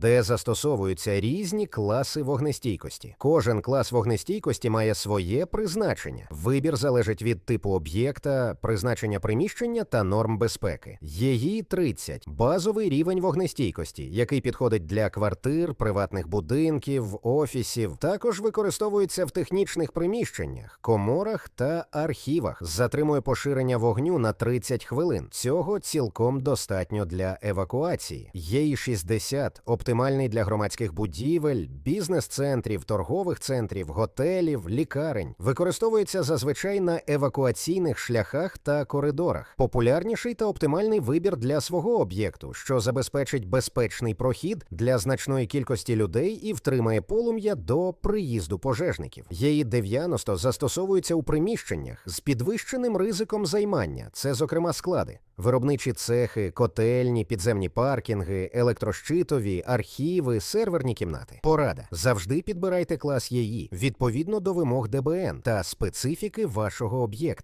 де застосовуються різні класи вогнестійкості. Кожен клас вогнестійкості має своє призначення. Вибір залежить від типу об'єкта, призначення приміщення та норм безпеки. Її 30 – базовий рівень вогнестійкості, який підходить для квартир, приватних будинків, офісів. Також використовується в технічних приміщеннях, коморах та архівах. Затримує поширення вогню на 30 хвилин. Цього цілком достатньо для евакуації. Є 60 оптимальний для громадських будівель, бізнес-центрів, торгових центрів, готелів, лікарень. Використовується зазвичай на евакуаційних шляхах та коридорах. Популярніший та оптимальний вибір для свого об'єкту, що забезпечить безпечний прохід для значної кількості людей і втримає полум'я до приїзду пожежників. Її 90 застосовуються у приміщеннях з підвищеним ризиком займання. Це, зокрема, склади, виробничі цехи, котельні, підземні паркінги, електрощитові, архіви, серверні кімнати. Порада: завжди підбирайте клас ЄІ відповідно до вимог ДБН та специфіки вашого об'єкта.